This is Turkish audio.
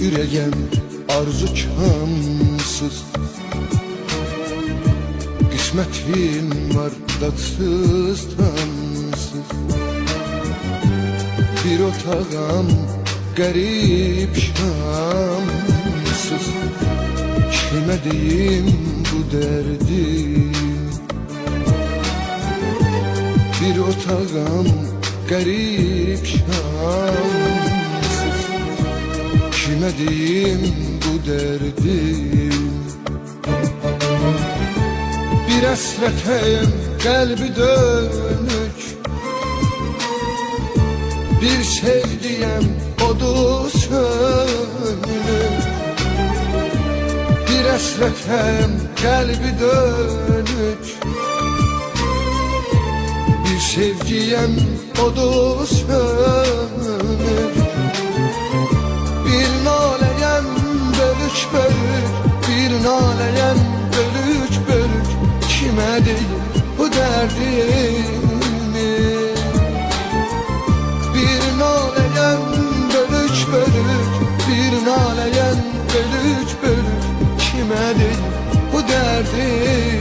Ürəyəm arzu kamsız Qismətim var dadsız tansız. Bir otağım qərib şamsız Kimə deyim bu dərdi Bir otağım qərib şamsız Deyim bu dərdi Bir əsrətəyim qəlbi dönük. Bir sevdiyəm odu sönük. Bir əsrətəm qəlbi dönük. Bir sevgiyəm odu sönük çekmedim bu derdimi. Bir naleyen bölük bölük Bir naleyen bölük bölük Kime değil bu derdimi?